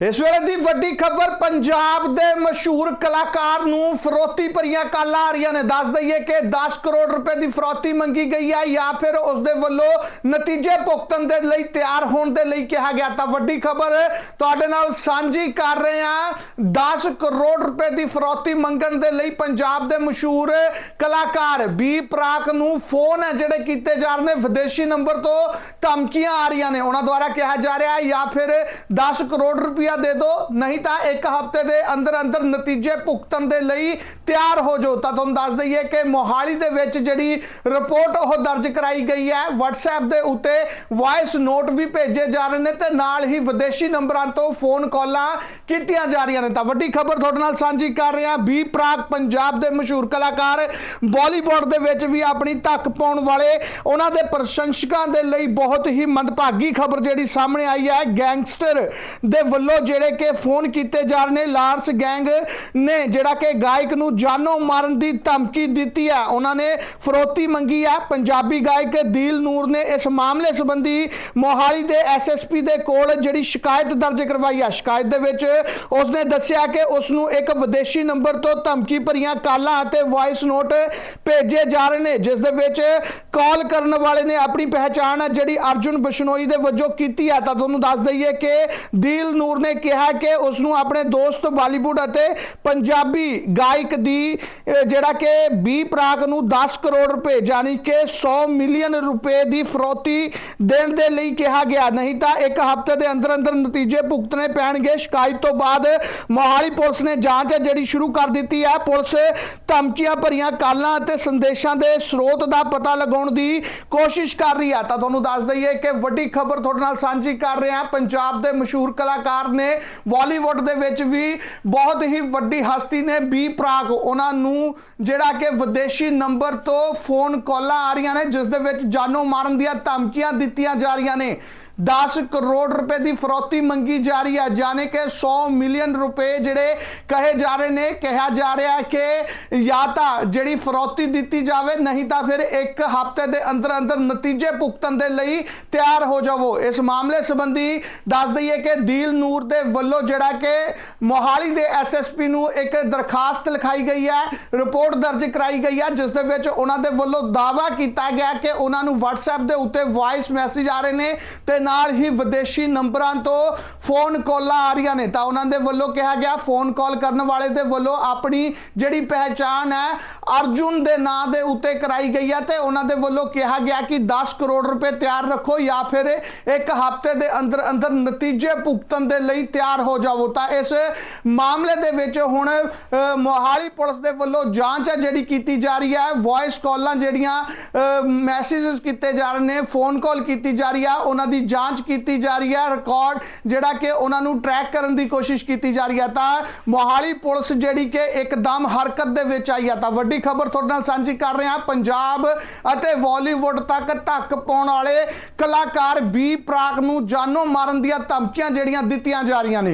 ਇਸ ਵੇਲੇ ਦੀ ਵੱਡੀ ਖਬਰ, ਪੰਜਾਬ ਦੇ ਮਸ਼ਹੂਰ ਕਲਾਕਾਰ ਨੂੰ ਫਰੋਤੀ ਭਰੀਆਂ ਕਾਲਾਂ ਆ ਰਹੀਆਂ ਨੇ। ਦੱਸ ਦਈਏ ਕਿ 10 ਕਰੋੜ ਰੁਪਏ ਦੀ ਫਰੋਤੀ ਮੰਗੀ ਗਈ ਹੈ ਜਾਂ ਫਿਰ ਉਸ ਦੇ ਵੱਲੋਂ ਨਤੀਜੇ ਭੁਗਤਣ ਦੇ ਲਈ ਤਿਆਰ ਹੋਣ ਦੇ ਲਈ ਕਿਹਾ ਗਿਆ। ਤਾਂ ਵੱਡੀ ਖਬਰ ਤੁਹਾਡੇ ਨਾਲ ਸਾਂਝੀ ਕਰ ਰਹੇ ਹਾਂ। 10 ਕਰੋੜ ਰੁਪਏ ਦੀ ਫਰੋਤੀ ਮੰਗਣ ਦੇ ਲਈ ਪੰਜਾਬ ਦੇ ਮਸ਼ਹੂਰ ਕਲਾਕਾਰ ਬੀ ਪ੍ਰਾਕ ਨੂੰ ਫੋਨ ਹੈ, ਜਿਹੜੇ ਕੀਤੇ ਜਾ ਰਹੇ ਨੇ। ਵਿਦੇਸ਼ੀ ਨੰਬਰ ਤੋਂ ਧਮਕੀਆਂ ਆ ਰਹੀਆਂ ਨੇ। ਉਹਨਾਂ ਦੁਆਰਾ ਕਿਹਾ ਜਾ ਰਿਹਾ ਹੈ ਜਾਂ ਫਿਰ 10 ਕਰੋੜ ਰੁਪਇਆ ਦੇ ਦਿਓ ਨਹੀਂ ਤਾਂ ਇੱਕ ਹਫ਼ਤੇ ਦੇ ਅੰਦਰ ਅੰਦਰ ਨਤੀਜੇ ਭੁਗਤਣ ਦੇ ਲਈ ਤਿਆਰ ਹੋ ਜਾਓ। ਤਾਂ ਤੁਹਾਨੂੰ ਦੱਸ ਦਈਏ ਕਿ ਮੋਹਾਲੀ ਦੇ ਵਿੱਚ ਜਿਹੜੀ ਰਿਪੋਰਟ ਉਹ ਦਰਜ ਕਰਾਈ ਗਈ ਹੈ। WhatsApp ਦੇ ਉੱਤੇ ਵਾਇਸ ਨੋਟ ਵੀ ਭੇਜੇ ਜਾ ਰਹੇ ਨੇ ਤੇ ਨਾਲ ਹੀ ਵਿਦੇਸ਼ੀ ਨੰਬਰਾਂ ਤੋਂ ਫੋਨ ਕਾਲਾਂ ਕੀਤੀਆਂ ਜਾ ਰਹੀਆਂ ਨੇ ਤਾਂ ਵੱਡੀ ਖਬਰ ਤੁਹਾਡੇ ਨਾਲ ਸਾਂਝੀ ਕਰ ਰਿਹਾ ਬੀ ਪ੍ਰਾਗ ਪੰਜਾਬ ਦੇ ਮਸ਼ਹੂਰ ਕਲਾਕਾਰ ਬਾਲੀਵੁੱਡ ਦੇ ਵਿੱਚ ਵੀ ਆਪਣੀ ਧੱਕ ਪਾਉਣ ਵਾਲੇ ਉਹਨਾਂ ਦੇ ਪ੍ਰਸ਼ੰਸਕਾਂ ਦੇ ਲਈ ਬਹੁਤ ਹੀ ਮੰਦਭਾਗੀ ਖਬਰ ਜਿਹੜੀ ਸਾਹਮਣੇ ਆਈ ਹੈ। ਗੈਂਗਸਟਰ ਦੇ ਵੱਲੋਂ ਜਿਹੜੇ ਕਿ ਫੋਨ ਕੀਤੇ ਜਾ ਰਹੇ ਨੇ, ਲਾਰਸ ਗੈਂਗ ਨੇ ਜਿਹੜਾ ਕਿ ਗਾਇਕ ਨੂੰ ਜਾਨੋਂ ਮਾਰਨ ਦੀ ਧਮਕੀ ਦਿੱਤੀ ਹੈ। ਉਹਨਾਂ ਨੇ ਫਰੋਤੀ ਮੰਗੀ ਹੈ। ਪੰਜਾਬੀ ਗਾਇਕ ਦੀਲ ਨੂਰ ਨੇ ਇਸ ਮਾਮਲੇ ਸੰਬੰਧੀ ਮੋਹਾਲੀ ਦੇ ਐਸਐਸਪੀ ਦੇ ਕੋਲ ਜਿਹੜੀ ਸ਼ਿਕਾਇਤ ਦਰਜ ਕਰਵਾਈ ਹੈ। ਸ਼ਿਕਾਇਤ ਦੇ ਵਿੱਚ ਉਸਨੇ ਦੱਸਿਆ ਕਿ ਉਸ ਨੂੰ ਇੱਕ ਵਿਦੇਸ਼ੀ ਨੰਬਰ ਤੋਂ ਧਮਕੀ ਭਰੀਆਂ ਕਾਲਾਂ ਅਤੇ ਵਾਇਸ ਨੋਟ ਭੇਜੇ ਜਾ ਰਹੇ ਨੇ, ਜਿਸ ਦੇ ਵਿੱਚ ਕਾਲ ਕਰਨ ਵਾਲੇ ਨੇ ਆਪਣੀ ਪਹਿਚਾਣ ਹੈ ਜਿਹੜੀ ਅਰਜੁਨ ਬਿਸ਼ਨੋਈ ਦੇ ਵਜੋਂ ਕੀਤੀ ਹੈ ਤਾਂ ਤੁਹਾਨੂੰ ਦੱਸ ਦਈਏ ਕਿ ਦੀਲ ਨੂਰ ਨੇ ਕਿਹਾ ਕਿ ਉਸ ਨੂੰ ਆਪਣੇ ਦੋਸਤ ਬਾਲੀਵੁੱਡ ਅਤੇ ਪੰਜਾਬੀ ਗਾਇਕ ਦੀ ਜਿਹੜਾ ਕਿ ਬੀ ਪ੍ਰਾਕ ਨੂੰ 10 ਕਰੋੜ ਰੁਪਏ ਯਾਨੀ ਕਿ 100 ਮਿਲੀਅਨ ਰੁਪਏ ਦੀ ਫਰੋਤੀ ਦੇਣ ਦੇ ਲਈ ਕਿਹਾ ਗਿਆ। ਨਹੀਂ ਤਾਂ ਇੱਕ ਹਫ਼ਤੇ ਦੇ ਅੰਦਰ ਅੰਦਰ ਨਤੀਜੇ ਭੁਗਤਣੇ ਪੈਣਗੇ। ਸ਼ਿਕਾਇਤ ਤੋਂ ਬਾਅਦ ਮੋਹਾਲੀ ਪੁਲਿਸ ਨੇ ਜਾਂਚ ਹੈ ਜਿਹੜੀ ਸ਼ੁਰੂ ਕਰ ਦਿੱਤੀ ਹੈ। ਪੁਲਿਸ ਧਮਕੀਆਂ ਭਰੀਆਂ ਕਾਲਾਂ ਅਤੇ ਸੰਦੇਸ਼ਾਂ ਦੇ ਸਰੋਤ ਦਾ ਪਤਾ ਲਗਾਉਣ ਦੀ ਕੋਸ਼ਿਸ਼ ਕਰ ਰਹੀ ਹੈ। ਤਾਂ ਤੁਹਾਨੂੰ ਦੱਸ ਦਈਏ ਕਿ ਵੱਡੀ ਖਬਰ ਤੁਹਾਡੇ ਨਾਲ ਸਾਂਝੀ ਕਰ ਰਹੇ ਹਾਂ। ਪੰਜਾਬ ਦੇ ਮਸ਼ਹੂਰ ਕਲਾਕਾਰ ਨੇ ਬਾਲੀਵੁੱਡ ਦੇ ਵਿੱਚ ਵੀ ਬਹੁਤ ਹੀ ਵੱਡੀ ਹਸਤੀ ਨੇ, ਬੀ ਪ੍ਰਾਕ। ਉਹਨਾਂ ਨੂੰ ਜਿਹੜਾ ਕਿ ਵਿਦੇਸ਼ੀ ਨੰਬਰ ਤੋਂ ਫੋਨ ਕਾਲਾਂ ਆ ਰਹੀਆਂ ਨੇ, ਜਿਸ ਦੇ ਵਿੱਚ ਜਾਨੋਂ ਮਾਰਨ ਦੀਆਂ ਧਮਕੀਆਂ ਦਿੱਤੀਆਂ ਜਾ ਰਹੀਆਂ ਨੇ। 10 ਕਰੋੜ ਰੁਪਏ ਦੀ ਫਰੋਤੀ ਮੰਗੀ ਜਾ ਰਹੀ ਹੈ, ਜਾਣੇ ਕਿ 100 ਮਿਲੀਅਨ ਰੁਪਏ ਜਿਹੜੇ ਕਹੇ ਜਾ ਰਹੇ ਨੇ, ਕਿਹਾ ਜਾ ਰਿਹਾ ਹੈ ਕਿ ਜਾਂ ਤਾਂ ਜਿਹੜੀ ਫਰੋਤੀ ਦਿੱਤੀ ਜਾਵੇ, ਨਹੀਂ ਤਾਂ ਫਿਰ ਇੱਕ ਹਫ਼ਤੇ ਦੇ ਅੰਦਰ ਅੰਦਰ ਨਤੀਜੇ ਭੁਗਤਣ ਦੇ ਲਈ ਤਿਆਰ ਹੋ ਜਾਵੋ। ਇਸ ਮਾਮਲੇ ਸੰਬੰਧੀ ਦੱਸ ਦਈਏ ਕਿ ਦੀਲ ਨੂਰ ਦੇ ਵੱਲੋਂ ਜਿਹੜਾ ਕਿ ਮੋਹਾਲੀ ਦੇ ਐਸਐਸਪੀ ਨੂੰ ਇੱਕ ਦਰਖਾਸਤ ਲਿਖਾਈ ਗਈ ਹੈ, ਰਿਪੋਰਟ ਦਰਜ ਕਰਾਈ ਗਈ ਹੈ, ਜਿਸ ਦੇ ਵਿੱਚ ਉਹਨਾਂ ਦੇ ਵੱਲੋਂ ਦਾਅਵਾ ਕੀਤਾ ਗਿਆ ਕਿ ਉਹਨਾਂ ਨੂੰ WhatsApp ਦੇ ਉੱਤੇ ਵਾਇਸ ਮੈਸੇਜ ਆ ਰਹੇ ਨੇ ਤੇ ਨਾਲ ਹੀ ਵਿਦੇਸ਼ੀ ਨੰਬਰਾਂ ਤੋਂ ਫੋਨ ਕਾਲਾਂ ਆ ਰਹੀਆਂ ਨੇ। ਤਾਂ ਉਹਨਾਂ ਦੇ ਵੱਲੋਂ ਕਿਹਾ ਗਿਆ, ਫੋਨ ਕਾਲ ਕਰਨ ਵਾਲੇ ਦੇ ਵੱਲੋਂ ਆਪਣੀ ਜਿਹੜੀ ਪਹਿਚਾਣ ਹੈ, ਅਰਜੁਨ ਦੇ ਨਾਂ ਦੇ ਉੱਤੇ ਕਰਾਈ ਗਈ ਹੈ ਤੇ ਉਹਨਾਂ ਦੇ ਵੱਲੋਂ ਕਿਹਾ ਗਿਆ ਕਿ 10 ਕਰੋੜ ਰੁਪਏ ਤਿਆਰ ਰੱਖੋ ਜਾਂ ਫਿਰ ਇੱਕ ਹਫ਼ਤੇ ਦੇ ਅੰਦਰ ਅੰਦਰ ਨਤੀਜੇ ਭੁਗਤਣ ਦੇ ਲਈ ਤਿਆਰ ਹੋ ਜਾਵੋ। ਤਾਂ ਇਸ ਮਾਮਲੇ ਦੇ ਵਿੱਚ ਹੁਣ ਮੋਹਾਲੀ ਪੁਲਿਸ ਦੇ ਵੱਲੋਂ ਜਾਂਚ ਹੈ ਜਿਹੜੀ ਕੀਤੀ ਜਾ ਰਹੀ ਹੈ। ਵਾਇਸ ਕਾਲਾਂ ਜਿਹੜੀਆਂ ਮੈਸੇजेस ਕੀਤੇ ਜਾ ਰਹੇ ਨੇ ਫੋਨ ਕਾਲ ਕੀਤੀ ਜਾ ਰਹੀ ਹੈ। ਉਹਨਾਂ ਦੀ ਜਾਂਚ ਕੀਤੀ ਜਾ ਰਹੀ ਹੈ ਰਿਕਾਰਡ ਜਿਹੜਾ ਕਿ ਉਹਨਾਂ ਨੂੰ ਟਰੈਕ ਕਰਨ ਦੀ ਕੋਸ਼ਿਸ਼ ਕੀਤੀ ਜਾ ਰਹੀ ਹੈ, ਤਾਂ ਮੋਹਾਲੀ ਪੁਲਿਸ ਜਿਹੜੀ ਕਿ ਇੱਕਦਮ ਹਰਕਤ ਦੇ ਵਿੱਚ ਆਈ ਹੈ। ਤਾਂ ਵੱਡੀ ਖਬਰ ਤੁਹਾਡੇ ਨਾਲ ਸਾਂਝੀ ਕਰ ਰਹੇ ਹਾਂ, ਪੰਜਾਬ ਅਤੇ ਬਾਲੀਵੁੱਡ ਤੱਕ ਧੱਕ ਪਾਉਣ ਵਾਲੇ ਕਲਾਕਾਰ ਬੀ ਪ੍ਰਾਕ ਨੂੰ ਜਾਨੋਂ ਮਾਰਨ ਦੀਆਂ ਧਮਕੀਆਂ ਜਿਹੜੀਆਂ ਦਿੱਤੀਆਂ ਜਾ ਰਹੀਆਂ ਨੇ।